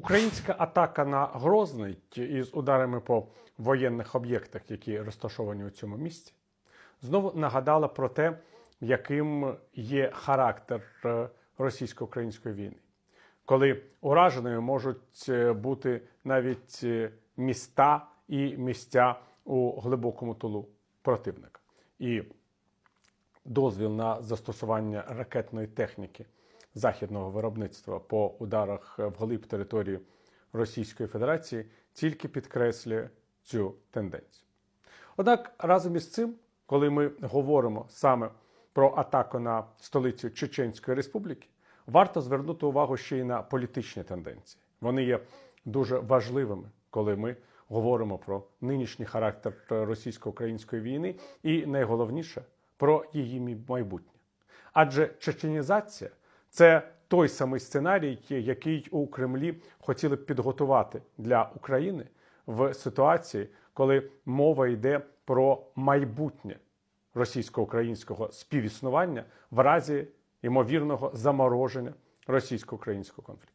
Українська атака на Грозний із ударами по воєнних об'єктах, які розташовані у цьому місці, знову нагадала про те, яким є характер е, російсько-української війни, коли ураженою можуть е, бути навіть е, міста і місця у глибокому тулу противника. І дозвіл на застосування ракетної техніки західного виробництва по ударах вглиб території Російської Федерації тільки підкреслює цю тенденцію. Однак разом із цим, коли ми говоримо саме про атаку на столицю Чеченської Республіки, варто звернути увагу ще й на політичні тенденції. Вони є дуже важливими, коли ми говоримо про нинішній характер російсько-української війни, і найголовніше про її майбутнє. Адже чеченізація це той самий сценарій, який у Кремлі хотіли б підготувати для України в ситуації, коли мова йде про майбутнє російсько-українського співіснування в разі ймовірного замороження російсько-українського конфлікту.